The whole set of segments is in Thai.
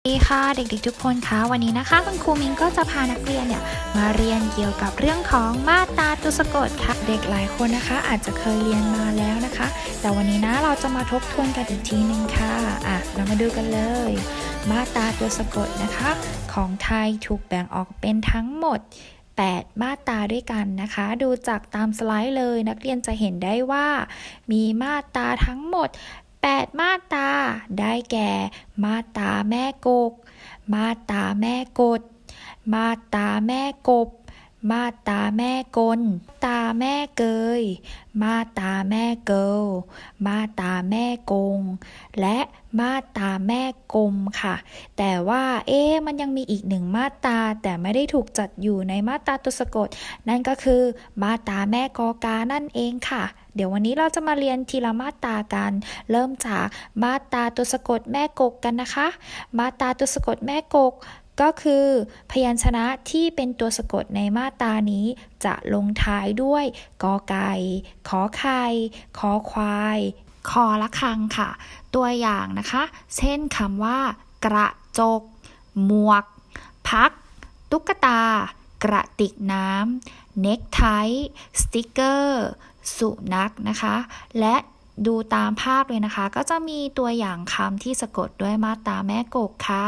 สวัสดีค่ะเด็กๆทุกคนคะวันนี้นะคะ คุณครูมิงก็จะพานักเรียนเนี่ยมาเรียนเกี่ยวกับเรื่องของมาตราตัวสะกดค่ะ เด็กหลายคนนะคะ อาจจะเคยเรียนมาแล้วนะคะ แต่วันนี้นะเราจะมาทบทวนกันอีกทีหนึ่งค่ะอะ เรามาดูกันเลย มาตราตัวสะกดนะคะ ของไทยถูกแบ่งออกเป็นทั้งหมด 8 มาตราด้วยกันนะคะ ดูจากตามสไลด์เลยนักเรียนจะเห็นได้ว่า มีมาตราทั้งหมด 8 มาตา ได้แก่ มาตาแม่กก มาตาแม่กด มาตาแม่กบ มาตาแม่กล ตาแม่เกย มาตาแม่เกลมาตาแม่กง และมาตาแม่กลมค่ะ แต่ว่าเอ๊มันยังมีอีกหนึ่งมาตา แต่ไม่ได้ถูกจัดอยู่ในมาตาตัวสะกด นั่นก็คือ มาตาแม่กอกานั่นเองค่ะ เดี๋ยววันนี้เราจะมาเรียนทีละมาตรากัน เริ่มจากมาตราตัวสะกดแม่กกกันนะคะ มาตราตัวสะกดแม่กกก็คือพยัญชนะที่เป็นตัวสะกดในมาตรานี้จะลงท้ายด้วยกอไก่ ขอไข่ ขอควาย คอละคังค่ะ ตัวอย่างนะคะ เช่นคำว่า กระจก หมวก พัก ตุ๊กตา กระติกน้ำ เน็กไท สติกเกอร์สุนัขนะคะ และดูตามภาพเลยนะคะ ก็จะมีตัวอย่างคำที่สะกดด้วยมาตราแม่กกค่ะ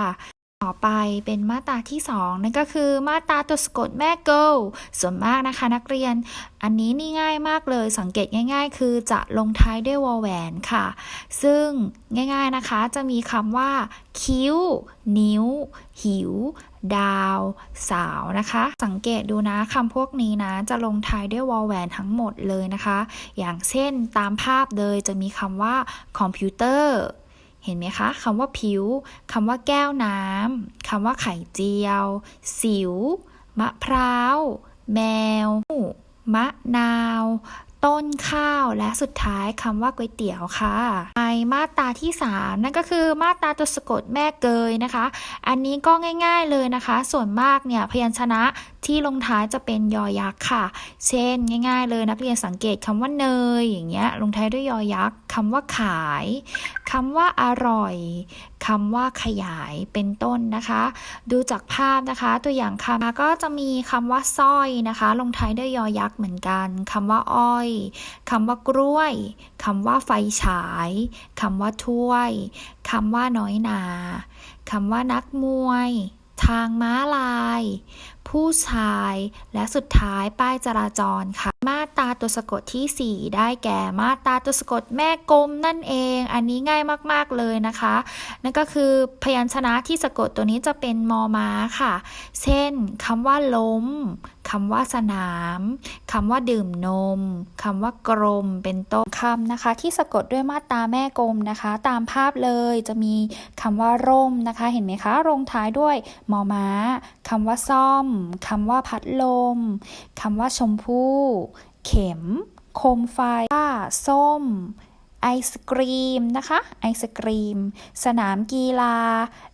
ต่อไปเป็นมาตราที่ 2 นั่นก็คือมาตราตัวสะกดแม่เกิลส่วนมากนะคะนักเรียน อันนี้นี่ง่ายมากเลยสังเกตง่าย ๆ คือจะลงท้ายด้วยวอแหวนค่ะ ซึ่งง่ายๆนะคะจะมีคำว่า คิ้ว นิ้ว หิว ดาว สาวนะคะ สังเกตดูนะคำพวกนี้นะ จะลงท้ายด้วยวอลแหวนทั้งหมดเลยนะคะ อย่างเช่นตามภาพเลยจะมีคำว่าคอมพิวเตอร์ เห็นไหมคะคำว่าผิวคำว่าแก้วน้ำคำว่าไข่เจียว สิว มะพร้าว แมว มะนาว ต้นข้าวและสุดท้ายคำว่าก๋วยเตี๋ยวค่ะไปมาตราที่ 3 นั่นก็คือมาตราตัวสะกดแม่เกยนะคะ อันนี้ก็ง่ายๆเลยนะคะ ส่วนมากเนี่ยพยัญชนะที่ลงท้ายจะเป็นยอยักษ์ค่ะ เช่น ง่าย ๆ เลยนักเรียนสังเกตคำว่าเนยอย่างเงี้ยลงท้ายด้วยยอยักษ์ คำว่าขายคำว่าอร่อยคำว่าขยายเป็นต้นนะคะ ดูจากภาพนะคะ ตัวอย่างคำก็จะมีคำว่าสร้อยนะคะ ลงท้ายด้วยยอยักษ์เหมือนกันคำว่าอ้อยคำว่ากล้วยคำว่าไฟฉายคำว่าถ้วยคำว่าน้อยนาคำว่านักมวย ทางม้าลายผู้ชาย และสุดท้ายป้ายจราจรค่ะ มาตราตัวสะกดทีสี่ 4 ได้แก่มาตราตัวสะกดแม่กลมนั่นเอง อันนี้ง่ายมากๆเลยนะคะ นั่นก็คือพยัญชนะที่สะกดตัวนี้จะเป็นมอม้าค่ะ เช่นคำว่าล้มคำว่าสนามคำว่าดื่มนมคำว่ากรม เป็นต้นคำนะคะ ที่สะกดด้วยมาตราแม่กลมนะคะ ตามภาพเลยจะมีคำว่าร่มนะคะ เห็นไหมคะลงท้ายด้วยมอม้าคำว่าซ่อมคำว่าพัดลม คำว่าชมพู่ เข็ม โคมไฟว่าส้ม ไอศกรีมนะคะ ไอศกรีม สนามกีฬา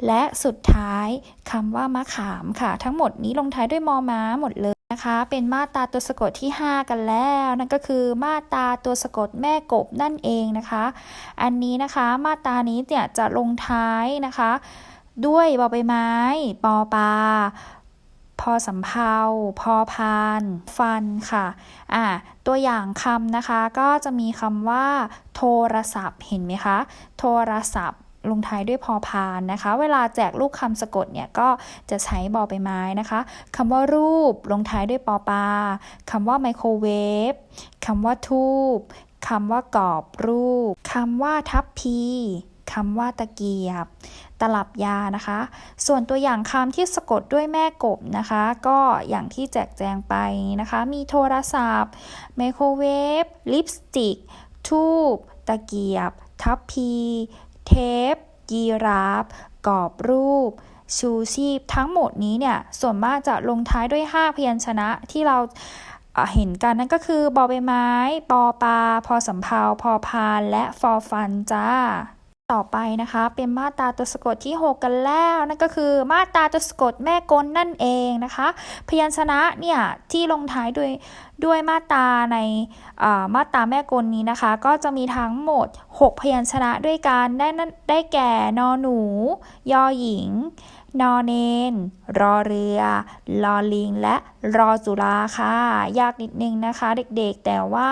และสุดท้ายคำว่ามะขามค่ะ ทั้งหมดนี้ลงท้ายด้วยมอม้าหมดเลยนะคะเป็นมาตราตัวสะกดที่ 5 กันแล้ว นั่นก็คือมาตราตัวสะกดแม่กบนั่นเองนะคะ อันนี้นะคะมาตรานี้เนี่ยจะลงท้ายนะคะ ด้วยบอใบไม้ ปอปลา พอสำเภาพอพาน ฟันค่ะอ่าตัวอย่างคำนะคะก็จะมีคำว่า โทรศัพท์เห็นไหมคะ โทรศัพท์ลงท้ายด้วยพอพานนะคะ เวลาแจกลูกคำสะกดเนี่ยก็จะใช้บอใบไม้นะคะคำว่ารูปลงท้ายด้วยปอปาคำว่าไมโครเวฟคำว่าทูบคำว่ากรอบรูปคำว่าทัพพี คำว่าตะเกียบ ตลับยานะคะ ส่วนตัวอย่างคำที่สะกดด้วยแม่กบนะคะ ก็อย่างที่แจกแจงไปนะคะ มีโทรศัพท์ไมโครเวฟลิปสติก ทูบตะเกียบ ทัพพี เทป ยีราฟกรอบรูปชูชีพทั้งหมดนี้เนี่ยส่วนมากจะลงท้ายด้วย 5 พยัญชนะที่เราเห็นกันนั่นก็คือบอใบไม้ ปอปลา พอสำเภาพอพาน และฟอฟันจ้า ต่อไปนะคะเป็นมาตราตัวสะกดที่ 6 กันแล้วนั่นก็คือมาตราตัวสะกดแม่กลนั่นเองนะคะ พยัญชนะเนี่ยที่ลงท้ายด้วยด้วยมาตราในมาตราแม่กลนี้นะคะ ก็จะมีทั้งหมด 6 พยัญชนะด้วยกันได้นั่นได้แก่นอหนู ยอหญิง นอเนน รอเรือ ลอลิง และรอจุฬาค่ะ ยากนิดนึงนะคะเด็กๆ แต่ว่า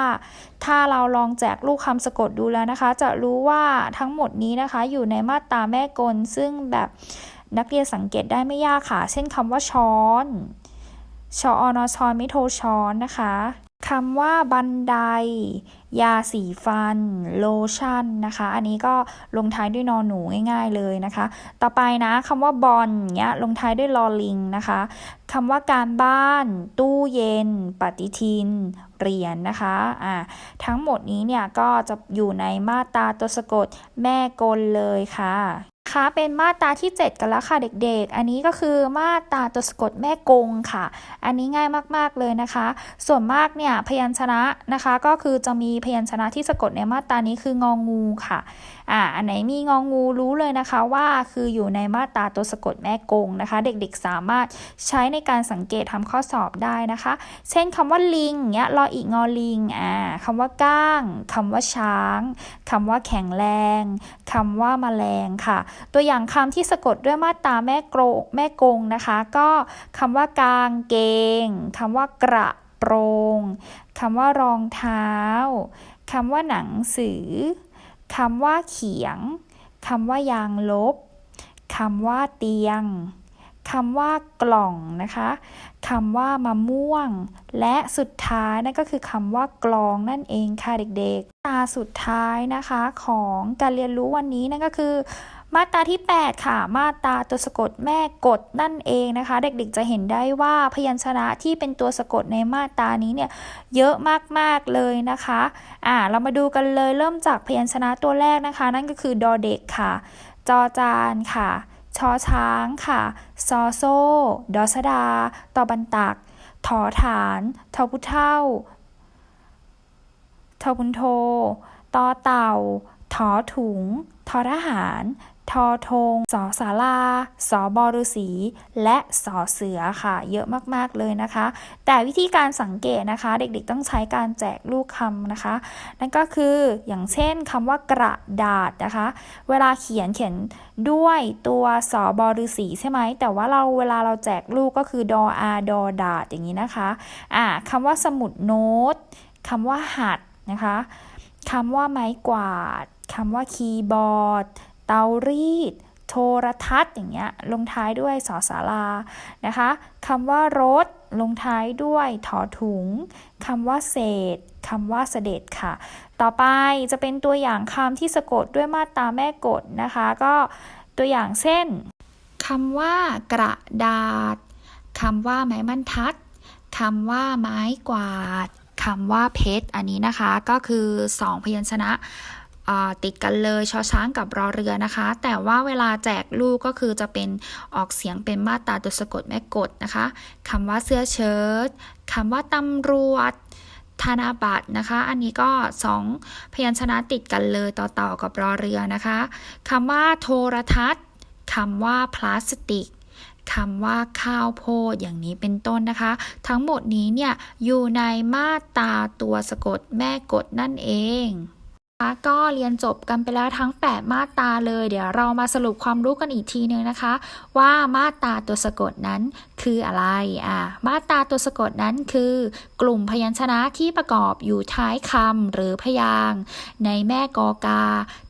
ถ้าเราลองแจกลูกคำสะกดดูแล้วนะคะ จะรู้ว่าทั้งหมดนี้นะคะอยู่ในมาตราแม่กล ซึ่งแบบนักเรียนสังเกตได้ไม่ยากค่ะ เช่นคำว่าช้อน ชออนอชอนไม่โทช้อนนะคะ คำว่าบันได ยาสีฟัน โลชั่นนะคะ อันนี้ก็ลงท้ายด้วยนอนหนูง่ายๆเลยนะคะ ต่อไปนะคำว่าบอลเนี้ยลงท้ายด้วยลอลิงนะคะคำว่าการบ้าน ตู้เย็น ปฏิทิน เหรียญนนะคะอ่าทั้งหมดนี้เนี่ยก็จะอยู่ในมาตราตัวสะกดแม่กลเลยค่ะ คะเป็นมาตราที่ 7 กันแล้วค่ะเด็กๆ อันนี้ก็คือมาตราตัวสะกดแม่กงค่ะ อันนี้ง่ายมากๆเลยนะคะ ส่วนมากเนี่ยพยัญชนะนะคะ ก็คือจะมีพยัญชนะที่สะกดในมาตรานี้คืององงูค่ะอ่าอันไหนมีงองงูรู้เลยนะคะว่าคืออยู่ในมาตราตัวสะกดแม่กงนะคะ เด็กๆสามารถใช้ในการสังเกตทำข้อสอบได้นะคะ เช่นคำว่าลิงเนี้ยรออีกงอลิงอ่าคำว่าก้างคำว่าช้างคำว่าแข็งแรงคำว่าแมลงค่ะตัวอย่างคำที่สะกดด้วยมาตราแม่โกรแม่กงนะคะ ก็คำว่ากางเกงคำว่ากระโปรงคำว่ารองเท้าคำว่าหนังสือคำว่าเขียงคำว่ายางลบคำว่าเตียงคำว่ากล่องนะคะคำว่ามะม่วง และสุดท้ายนั่นก็คือคำว่ากลองนั่นเองค่ะเด็กๆ ตาสุดท้ายนะคะของการเรียนรู้วันนี้นั่นก็คือ มาตราที่ 8 ค่ะ มาตราตัวสะกดแม่กดนั่นเองนะคะ เด็กๆจะเห็นได้ว่าพยัญชนะที่เป็นตัวสะกดในมาตรานี้เนี่ยเยอะมากๆเลยนะคะอ่าเรามาดูกันเลยเริ่มจากพยัญชนะตัวแรกนะคะ นั่นก็คือดอเด็กค่ะ จอจานค่ะชอช้างค่ะ ซอโซ่ ดอสดา ตอบันตัก ถอฐาน ทอพุเท่าทอพุนโท ตอเต่า ถอถุง ทอทหาร ทอธงสอสาราสอบอฤษีและสอเสือค่ะ เยอะมากๆเลยนะคะ แต่วิธีการสังเกตนะคะ เด็กๆต้องใช้การแจกลูกคำนะคะ นั่นก็คืออย่างเช่นคำว่ากระดาษนะคะ เวลาเขียนเขียนด้วยตัวสอบอฤษีใช่ไหมแต่ว่าเราเวลาเราแจกลูกก็คือดออาดอดาดอย่างนี้นะคะอ่าคำว่าสมุดโน้ตคำว่าหัดนะคะคำว่าไม้กวาดคำว่าคีย์บอร์ด เตารีด โทรทัศน์อย่างเงี้ยลงท้ายด้วยสอสารานะคะคำว่ารถลงท้ายด้วยถอถุงคำว่าเศษคำว่าเสด็จค่ะ ต่อไปจะเป็นตัวอย่างคำที่สะกดด้วยมาตราแม่กฎนะคะ ก็ตัวอย่างเช่นคำว่ากระดาษคำว่าไม้บรรทัดคำว่าไม้กวาดคำว่าเพชร อันนี้นะคะก็คือ 2 พยัญชนะ ติดกันเลยชอช้างกับรอเรือนะคะ แต่ว่าเวลาแจกลูกก็คือจะเป็นออกเสียงเป็นมาตราตัวสะกดแม่กดนะคะคำว่าเสื้อเชิ้ตคำว่าตำรวจธนาบัตรนะคะ อันนี้ก็ 2 พยัญชนะติดกันเลยต่อต่อกับรอเรือนะคะคำว่าโทรทัศน์คำว่าพลาสติกคำว่าข้าวโพดอย่างนี้เป็นต้นนะคะ ทั้งหมดนี้เนี่ยอยู่ในมาตราตัวสะกดแม่กดนั่นเอง ก็เรียนจบกันไปแล้วทั้ง 8 มาตราเลย เดี๋ยวเรามาสรุปความรู้กันอีกทีนึงนะคะ ว่ามาตราตัวสะกดนั้นคืออะไรอ่ามาตราตัวสะกดนั้นคือ กลุ่มพยัญชนะที่ประกอบอยู่ท้ายคำหรือพยางในแม่กอกา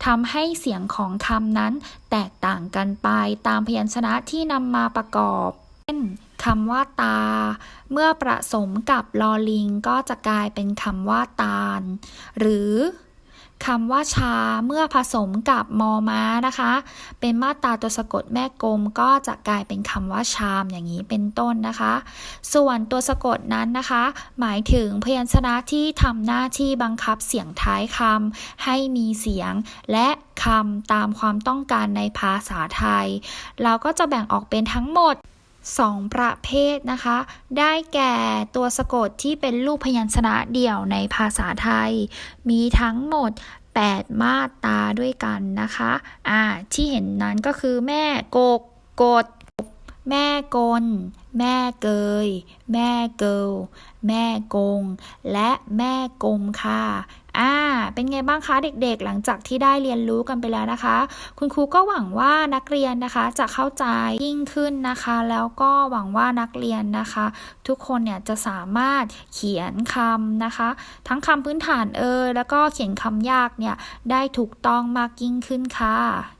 ทำให้เสียงของคำนั้น แตกต่างกันไปตามพยัญชนะที่นำมาประกอบเช่นคำว่าตา เมื่อประสมกับลอลิงก็จะกลายเป็นคำว่าตาล หรือ คำว่าชาเมื่อผสมกับมอม้านะคะ เป็นมาตราตัวสะกดแม่กลมก็จะกลายเป็นคำว่าชามอย่างนี้เป็นต้นนะคะ ส่วนตัวสะกดนั้นนะคะ หมายถึงพยัญชนะที่ทำหน้าที่บังคับเสียงท้ายคำให้มีเสียงและคำตามความต้องการในภาษาไทย เราก็จะแบ่งออกเป็นทั้งหมด 2 ประเภทนะคะ ได้แก่ตัวสะกดที่เป็นรูปพยัญชนะเดี่ยวในภาษาไทย มีทั้งหมด 8 มาตราด้วยกันนะคะ อ่า ที่เห็นนั้นก็คือแม่กกกด แม่กล แม่เกย แม่เกิล แม่กง และแม่กลมค่ะอ่า เป็นไงบ้างคะเด็กๆ หลังจากที่ได้เรียนรู้กันไปแล้วนะคะ คุณครูก็หวังว่านักเรียนนะคะจะเข้าใจยิ่งขึ้นนะคะ แล้วก็หวังว่านักเรียนนะคะ ทุกคนเนี่ยจะสามารถเขียนคำนะคะ ทั้งคำพื้นฐานเอยแล้วก็เขียนคำยากเนี่ยได้ถูกต้องมากยิ่งขึ้นค่ะ